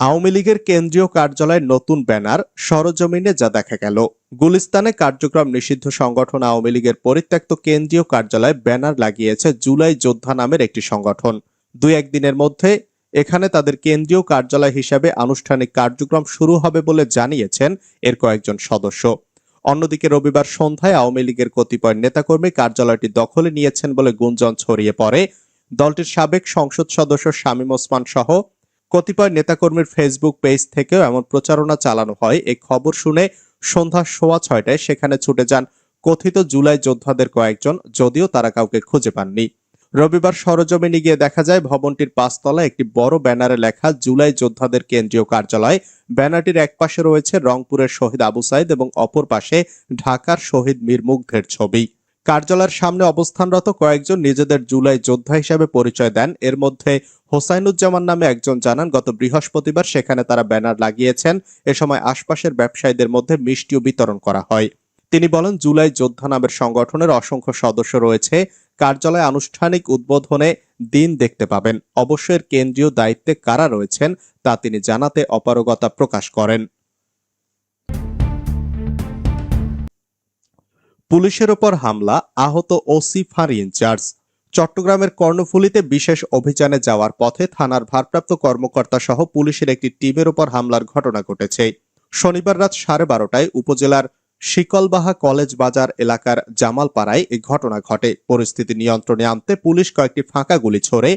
আওয়ামী লীগের কেন্দ্রীয় কার্যালয়ের নতুন ব্যানার সরজমিনে যা দেখা গেল। গুলিস্তানে কার্যক্রম নিষিদ্ধ সংগঠন আওয়ামী লীগের পরিত্যক্ত কেন্দ্রীয় কার্যালয়ে ব্যানার লাগিয়েছে জুলাই যোদ্ধা নামের একটি সংগঠন। দুই একদিনের মধ্যে এখানে তাদের কেন্দ্রীয় কার্যালয় হিসাবে আনুষ্ঠানিক কার্যক্রম শুরু হবে বলে জানিয়েছেন এর কয়েকজন সদস্য। অন্যদিকে রবিবার সন্ধ্যায় আওয়ামী লীগের কতিপয় নেতাকর্মী কার্যালয়টি দখলে নিয়েছেন বলে গুঞ্জন ছড়িয়ে পড়ে। দলটির সাবেক সংসদ সদস্য শামীম ওসমান সহ কতিপয় নেতাকর্মীর ফেসবুক পেজ থেকেও এমন প্রচারণা চালানো হয়। এই খবর শুনে সন্ধ্যা সোয়া ছয়টায় সেখানে ছুটে যান কথিত জুলাই যোদ্ধাদের কয়েকজন, যদিও তারা কাউকে খুঁজে পাননি। রবিবার সরজমিনে গিয়ে দেখা যায়, ভবনটির পাঁচতলায় একটি বড় ব্যানারে লেখা জুলাই যোদ্ধাদের কেন্দ্রীয় কার্যালয়। ব্যানারটির এক পাশে রয়েছে রংপুরের শহীদ আবু সাইদ এবং অপর পাশে ঢাকার শহীদ মীর মুগ্ধের ছবি। কার্যালয়ের সামনে অবস্থানরত কয়েকজন নিজেদের জুলাই যোদ্ধা হিসেবে পরিচয় দেন। এর মধ্যে হোসাইনুজ্জামান নামে একজন জানান, গত বৃহস্পতিবার সেখানে তারা ব্যানার লাগিয়েছেন। এ সময় আশপাশের ব্যবসায়ীদের মধ্যে মিষ্টিও বিতরণ করা হয়। তিনি বলেন, জুলাই যোদ্ধা নামের সংগঠনের অসংখ্য সদস্য রয়েছে। কার্যালয় আনুষ্ঠানিক উদ্বোধনে দিন দেখতে পাবেন। অবশ্যই কেন্দ্রীয় দায়িত্বে কারা রয়েছেন তা তিনি জানাতে অপারগতা প্রকাশ করেন। পুলিশের ওপর হামলা, আহত ওসি ফাঁড়ি ইনচার্জ। চট্টগ্রামের কর্ণফুলীতে বিশেষ অভিযানে যাওয়ার পথে থানার ভারপ্রাপ্ত কর্মকর্তা সহ পুলিশের একটি টিমের ওপর হামলার ঘটনা ঘটেছে। শনিবার রাত সাড়ে বারোটায় উপজেলার শিকলবাহা কলেজ বাজার এলাকার জামালপাড়ায় এই ঘটনা ঘটে। পরিস্থিতি নিয়ন্ত্রণে আনতে পুলিশ কয়েকটি ফাঁকা গুলি ছোড়ে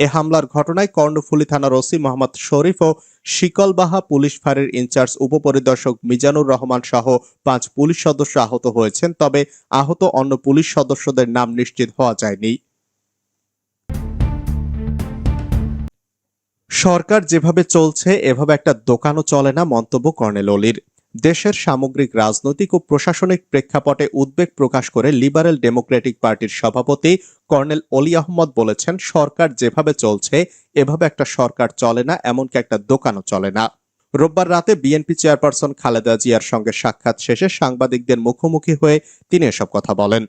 এ হামলার ঘটনায় কর্ণফুলী থানার ওসি মোহাম্মদ শরীফ ও শিকলবাহা পুলিশ ফাঁড়ির ইনচার্জ উপপরিদর্শক মিজানুর রহমান সহ পাঁচ পুলিশ সদস্য আহত হয়েছেন, তবে আহত অন্য পুলিশ সদস্যদের নাম নিশ্চিত হওয়া যায়নি। সরকার যেভাবে চলছে, এভাবে একটা দোকানও চলে না, মন্তব্য কর্নেল অলির। দেশের সামগ্রিক রাজনৈতিক ও প্রশাসনিক প্রেক্ষাপটে উদ্বেগ প্রকাশ করে লিবারেল ডেমোক্রেটিক পার্টির সভাপতি কর্নেল অলি আহমদ বলেছেন, সরকার যেভাবে চলছে, এভাবে একটা সরকার চলে না, এমনকি একটা দোকানও চলে না। রোববার রাতে বিএনপি চেয়ারপারসন খালেদা জিয়ার সঙ্গে সাক্ষাৎ শেষে সাংবাদিকদের মুখোমুখি হয়ে তিনি এসব কথা বলেন।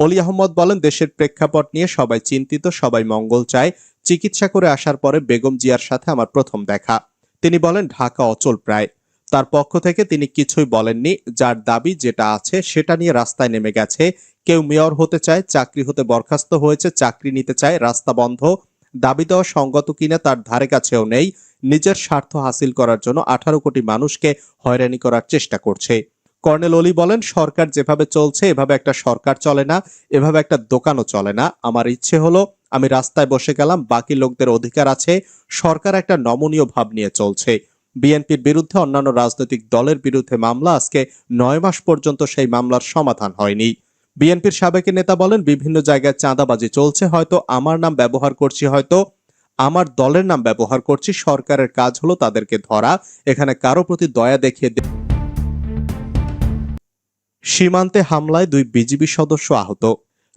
অলি আহমদ বলেন, দেশের প্রেক্ষাপট নিয়ে সবাই চিন্তিত, সবাই মঙ্গল চায়। চিকিৎসা করে আসার পরে বেগম জিয়ার সাথে আমার প্রথম দেখা। তিনি বলেন, ঢাকা অচল প্রায়। তার পক্ষ থেকে তিনি কিছুই বলেননি, যার দাবি যেটা আছে সেটা নিয়ে রাস্তায় নেমে গেছে। কেউ মেয়র হতে চায়, চাকরি হতে বরখাস্ত হয়েছে, চাকরি নিতে চায়, রাস্তা বন্ধ। দাবি দেওয়া সঙ্গত কিনা তার ধারে কাছেও নেই। নিজের স্বার্থ হাসিল করার জন্য আঠারো কোটি মানুষকে হয়রানি করার চেষ্টা করছে। কর্নেল অলি বলেন, সরকার যেভাবে চলছে, এভাবে একটা সরকার চলে না, এভাবে একটা দোকানও চলে না। আমার ইচ্ছে হলো, আমি রাস্তায় বসে গেলাম, বাকি লোকদের অধিকার আছে। সরকার একটা নমনীয় ভাব নিয়ে চলছে। বিএনপির বিরুদ্ধে অন্যান্য রাজনৈতিক দলের বিরুদ্ধে মামলা আজকে নয় মাস পর্যন্ত সেই মামলার সমাধান হয়নি। বিএনপির সাবেক নেতা বলেন, বিভিন্ন জায়গায় চাঁদাবাজি চলছে, হয়তো আমার নাম ব্যবহার করছি, হয়তো আমার দলের নাম ব্যবহার করছি, সরকারের কাজ হলো তাদেরকে ধরা, এখানে কারও প্রতি দয়া দেখিয়ে সীমান্তে হামলায় দুই বিজিবি সদস্য আহত।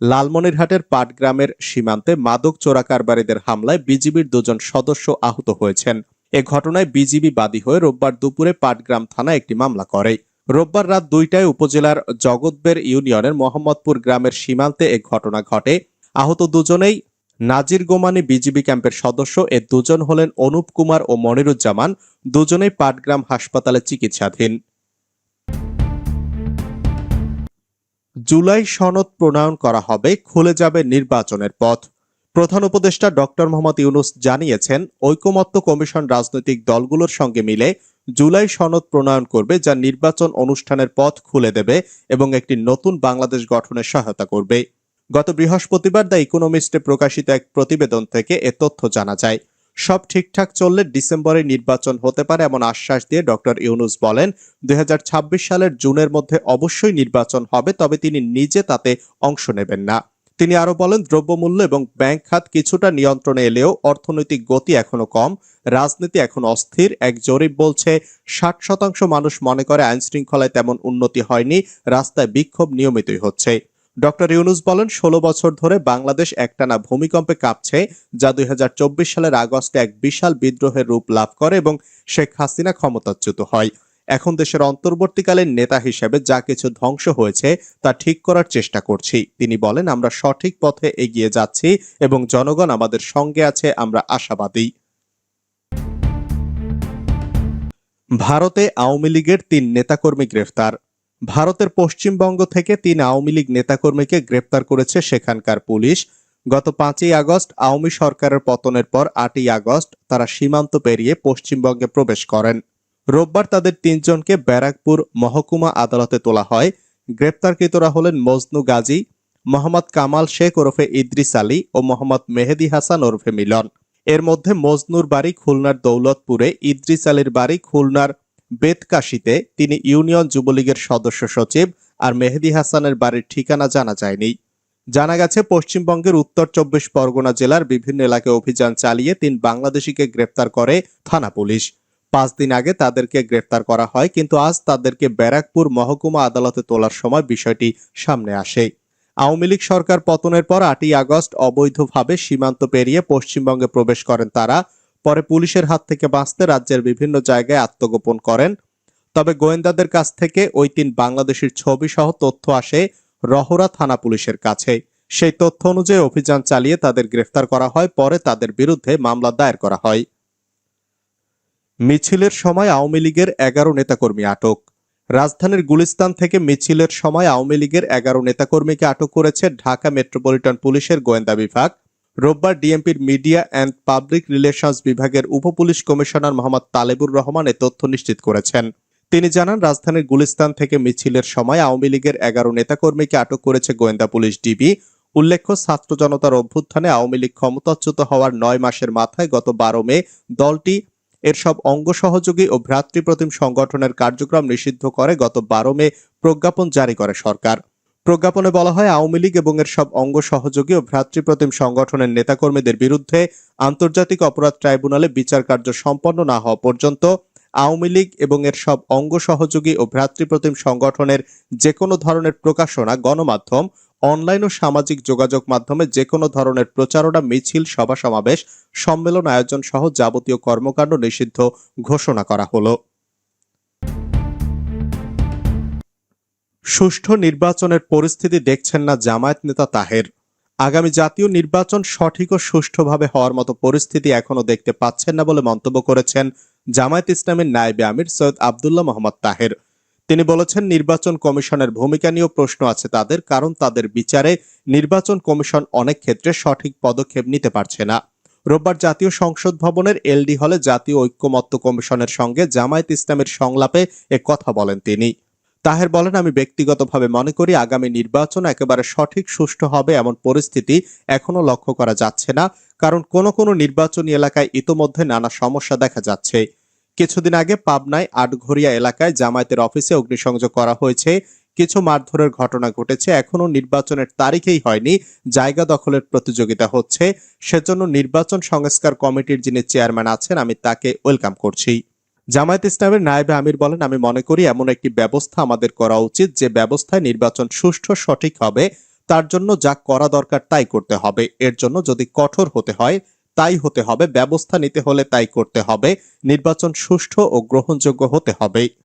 লালমনিরহাটের পাটগ্রামের সীমান্তে মাদক চোরা কারবারিদের হামলায় বিজিবির দুজন সদস্য আহত হয়েছেন। এ ঘটনায় বিজিবি বাদী হয়ে রোববার দুপুরে পাটগ্রাম থানায় একটি মামলা করে। রোববার রাত দুইটায় উপজেলার জগৎবের ইউনিয়নের মোহাম্মদপুর গ্রামের সীমান্তে এ ঘটনা ঘটে। আহত দুজনেই নাজির গোমানি বিজিবি ক্যাম্পের সদস্য। এ দুজন হলেন অনুপ কুমার ও মনিরুজ্জামান। দুজনেই পাটগ্রাম হাসপাতালে চিকিৎসাধীন। জুলাই সনদ প্রণয়ন করা হবে, খুলে যাবে নির্বাচনের পথ। প্রধান উপদেষ্টা ডক্টর মোহাম্মদ ইউনুস জানিয়েছেন, ঐকমত্য কমিশন রাজনৈতিক দলগুলোর সঙ্গে মিলে জুলাই সনদ প্রণয়ন করবে যা নির্বাচন অনুষ্ঠানের পথ খুলে দেবে এবং একটি নতুন বাংলাদেশ গঠনে সহায়তা করবে। গত বৃহস্পতিবার দ্য ইকোনমিস্টে প্রকাশিত এক প্রতিবেদন থেকে এ তথ্য জানা যায়। সব ঠিকঠাক চললে ডিসেম্বরে নির্বাচন হতে পারে এমন আশ্বাস দিয়ে ডক্টর ইউনুস বলেন, দুই হাজার ছাব্বিশ সালের জুনের মধ্যে অবশ্যই নির্বাচন হবে, তবে তিনি নিজে তাতে অংশ নেবেন না। তিনি আরও বলেন, দ্রব্যমূল্য এবং ব্যাংক খাত কিছুটা নিয়ন্ত্রণে এলেও অর্থনৈতিক গতি এখনও কম, রাজনীতি এখন অস্থির। এক জরিপ বলছে, ষাট শতাংশ মানুষ মনে করে আইন শৃঙ্খলায় তেমন উন্নতি হয়নি, রাস্তায় বিক্ষোভ নিয়মিতই হচ্ছে। ডক্টর ইউনুস বলেন, ষোলো বছর ধরে বাংলাদেশ একটানা ভূমিকম্পে কাঁপছে, যা দুই হাজার চব্বিশ সালের আগস্টে এক বিশাল বিদ্রোহের রূপ লাভ করে এবং শেখ হাসিনা ক্ষমতাচ্যুত হয়। এখন দেশের অন্তর্বর্তীকালীন নেতা হিসেবে যা কিছু ধ্বংস হয়েছে তা ঠিক করার চেষ্টা করছি। তিনি বলেন, আমরা সঠিক পথে এগিয়ে যাচ্ছি এবং জনগণ আমাদের সঙ্গে আছে, আমরা আশাবাদী। ভারতে আওয়ামী লীগের তিন নেতাকর্মী গ্রেফতার। ভারতের পশ্চিমবঙ্গ থেকে তিন আওয়ামী লীগ নেতাকর্মীকে গ্রেপ্তার করেছে সেখানকার পুলিশ। গত পাঁচই আগস্ট আওয়ামী সরকারের পতনের পর আটই আগস্ট তারা সীমান্ত পেরিয়ে পশ্চিমবঙ্গে প্রবেশ করেন। রোববার তাদের তিনজনকে ব্যারাকপুর মহকুমা আদালতে তোলা হয়। গ্রেপ্তারকৃতরা হলেন মজনু গাজী, মোহাম্মদ কামাল শেখ ওরফে ইদ্রিস আলী ও মোহাম্মদ মেহেদি হাসান ওরফে মিলন। এর মধ্যে মজনুর বাড়ি খুলনার দৌলতপুরে, ইদ্রিস আলীর বাড়ি খুলনার বেতকাশিতে তিনি ইউনিয়ন যুবলীগের সদস্য সচিব আর মেহেদি হাসানের বাড়ির ঠিকানা জানা যায়নি। জানা গেছে, পশ্চিমবঙ্গের উত্তর চব্বিশ পরগনা জেলার বিভিন্ন এলাকায় অভিযান চালিয়ে তিন বাংলাদেশিকে গ্রেপ্তার করে থানা পুলিশ। পাঁচ দিন আগে তাদেরকে গ্রেপ্তার করা হয়, কিন্তু আজ তাদেরকে ব্যারাকপুর মহকুমা আদালতে তোলার সময় বিষয়টি সামনে আসে। আওয়ামী লীগ সরকার পতনের পর আটই আগস্ট অবৈধভাবে সীমান্ত পেরিয়ে পশ্চিমবঙ্গে প্রবেশ করেন তারা। পরে পুলিশের হাত থেকে বাঁচতে রাজ্যের বিভিন্ন জায়গায় আত্মগোপন করেন। তবে গোয়েন্দাদের কাছ থেকে ওই তিন বাংলাদেশের ছবি সহ তথ্য আসে রহরা থানা পুলিশের কাছে। সেই তথ্য অনুযায়ী অভিযান চালিয়ে তাদের গ্রেফতার করা হয়, পরে তাদের বিরুদ্ধে মামলা দায়ের করা হয়। মিছিলের সময় আওয়ামী লীগের এগারো নেতাকর্মী আটক। রাজধানীর গুলিস্তান থেকে মিছিলের সময় আওয়ামী লীগের এগারো নেতাকর্মীকে আটক করেছে ঢাকা মেট্রোপলিটন পুলিশের গোয়েন্দা বিভাগ। রোববার ডিএমপির মিডিয়া অ্যান্ড পাবলিক রিলেশনস বিভাগের উপপুলিশ কমিশনার মোহাম্মদ তালেবুর রহমান এ তথ্য নিশ্চিত করেছেন। তিনি জানান, রাজধানীর গুলিস্তান থেকে মিছিলের সময় আওয়ামী লীগের এগারো নেতাকর্মীকে আটক করেছে গোয়েন্দা পুলিশ ডিবি। উল্লেখ্য ছাত্র জনতার অভ্যুত্থানে আওয়ামী লীগ ক্ষমতাচ্যুত হওয়ার নয় মাসের মাথায় গত বারো মে দলটি এর সব অঙ্গ সহযোগী ও ভ্রাতৃপ্রতিম সংগঠনের কার্যক্রম নিষিদ্ধ করে গত বারো মে প্রজ্ঞাপন জারি করে সরকার। প্রজ্ঞাপনে বলা হয়, আওয়ামী লীগ এবং এর সব অঙ্গ সহযোগী ও ভ্রাতৃপ্রতিম সংগঠনের নেতাকর্মীদের বিরুদ্ধে আন্তর্জাতিক অপরাধ ট্রাইব্যুনালে বিচার কার্য সম্পন্ন না হওয়া পর্যন্ত আওয়ামী লীগ এবং এর সব অঙ্গ সহযোগী ও ভ্রাতৃপ্রতিম সংগঠনের যে কোনো ধরনের প্রকাশনা, গণমাধ্যম অনলাইন ও সামাজিক যোগাযোগ মাধ্যমে যে কোনো ধরনের প্রচারণা মিছিল, সভা সমাবেশ, সম্মেলন আয়োজন সহ যাবতীয় কর্মকাণ্ড নিষিদ্ধ ঘোষণা করা হলো। সুষ্ঠু নির্বাচনের পরিস্থিতি দেখছেন না জামায়াত নেতা তাহের। আগামী জাতীয় নির্বাচন সঠিক ও সুষ্ঠুভাবে হওয়ার মতো পরিস্থিতি এখনও দেখতে পাচ্ছেন না বলে মন্তব্য করেছেন জামায়াত ইসলামের নায়েবে আমির সৈয়দ আবদুল্লাহ মোহাম্মদ তাহের। তিনি বলেছেন, নির্বাচন কমিশনের ভূমিকা নিয়েও প্রশ্ন আছে তাদের, কারণ তাদের বিচারে নির্বাচন কমিশন অনেক ক্ষেত্রে সঠিক পদক্ষেপ নিতে পারছে না। রোববার জাতীয় সংসদ ভবনের এলডি হলে জাতীয় ঐক্যমত্য কমিশনের সঙ্গে জামায়াত ইসলামের সংলাপে এ কথা বলেন তিনি। তাহের বলেন, আমি ব্যক্তিগতভাবে মনে করি আগামী নির্বাচন একেবারে সঠিক, সুষ্ঠু হবে এমন পরিস্থিতি এখনও লক্ষ্য করা যাচ্ছে না, কারণ কোন কোনো নির্বাচনী এলাকায় ইতোমধ্যে নানা সমস্যা দেখা যাচ্ছে। কিছুদিন আগে পাবনায় আটঘরিয়া এলাকায় জামায়াতের অফিসে অগ্নিসংযোগ করা হয়েছে। কিছু মারধরের ঘটনা ঘটেছে। এখনও নির্বাচনের তারিখেই হয়নি। জায়গা দখলের প্রতিযোগিতা হচ্ছে। সেজন্য নির্বাচন সংস্কার কমিটির যিনি চেয়ারম্যান আছেন, আমি তাকে ওয়েলকাম করছি। জামায়াত ইসলামের নায়েবে আমির বলেন, আমি মনে করি এমন একটি ব্যবস্থা আমাদের করা উচিত যে ব্যবস্থায় নির্বাচন সুষ্ঠু, সঠিক হবে। তার জন্য যা করা দরকার তাই করতে হবে। এর জন্য যদি কঠোর হতে হয় তাই হতে হবে, ব্যবস্থা নিতে হলে তাই করতে হবে, নির্বাচন সুষ্ঠু ও গ্রহণযোগ্য হতে হবে।